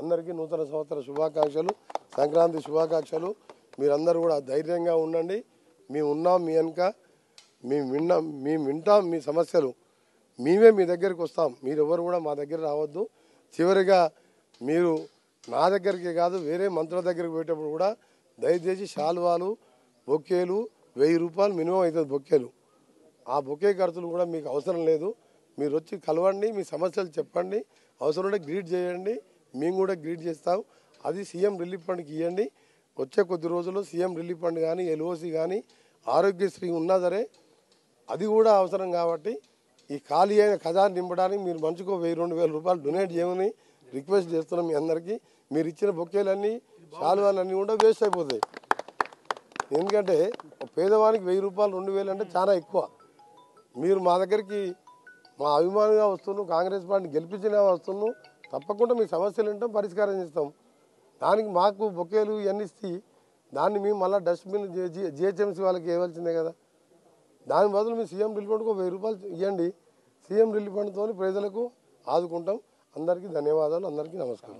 అందరికీ నూతన సంవత్సర శుభాకాంక్షలు సంక్రాంతి శుభాకాంక్షలు. మీరందరూ కూడా ధైర్యంగా ఉండండి. మేము ఉన్నాం మీ వెనుక. మేము విన్నాం మేము వింటాం మీ సమస్యలు. మేమే మీ దగ్గరికి వస్తాం. మీరెవరు కూడా మా దగ్గర రావద్దు. చివరిగా మీరు నా దగ్గరికి కాదు వేరే మంత్రుల దగ్గరికి పోయేటప్పుడు కూడా దయచేసి శాలువాలు బొక్కేలు వెయ్యి రూపాయలు మినిమం అవుతుంది బొక్కేలు ఆ బొకే ఖర్చులు కూడా మీకు అవసరం లేదు. మీరు వచ్చి కలవండి మీ సమస్యలు చెప్పండి అవసరం ఉంటే గ్రీట్ చేయండి. మేము కూడా గ్రీట్ చేస్తాం. అది సీఎం రిలీఫ్ ఫండ్కి ఇవ్వండి వచ్చే కొద్ది రోజుల్లో సీఎం రిలీఫ్ ఫండ్ కానీ ఎల్ఓసి కానీ ఆరోగ్యశ్రీ ఉన్నా సరే అది కూడా అవసరం కాబట్టి ఈ ఖాళీ అయిన ఖజాన్ నింపడానికి మీరు మంచుకో వెయ్యి రెండు వేల రూపాయలు డొనేట్ చేయమని రిక్వెస్ట్ చేస్తున్నాం మీ అందరికీ. మీరు ఇచ్చిన బొకేలన్నీ శాలువాలన్నీ కూడా వేస్ట్ అయిపోతాయి. ఎందుకంటే పేదవానికి వెయ్యి రూపాయలు రెండు వేలు అంటే చాలా ఎక్కువ. మీరు మా దగ్గరికి మా అభిమానిగా వస్తున్నాం కాంగ్రెస్ పార్టీని గెలిపించిన వస్తున్నాం తప్పకుండా మీ సమస్యలు ఏంటో పరిష్కారం చేస్తాం. దానికి మాకు బొకేలు ఇవన్నీ ఇస్తే దాన్ని మేము మళ్ళీ డస్ట్బిన్ జిహెచ్ఎంసీ వాళ్ళకి ఇవ్వాల్సిందే కదా. దాని బదులు మీ సీఎం రిలీఫ్ ఫండ్కి వెయ్యి రూపాయలు ఇవ్వండి. సీఎం రిలీఫ్ ఫండ్తో ప్రజలకు ఆదుకుంటాం. అందరికీ ధన్యవాదాలు అందరికీ నమస్కారం.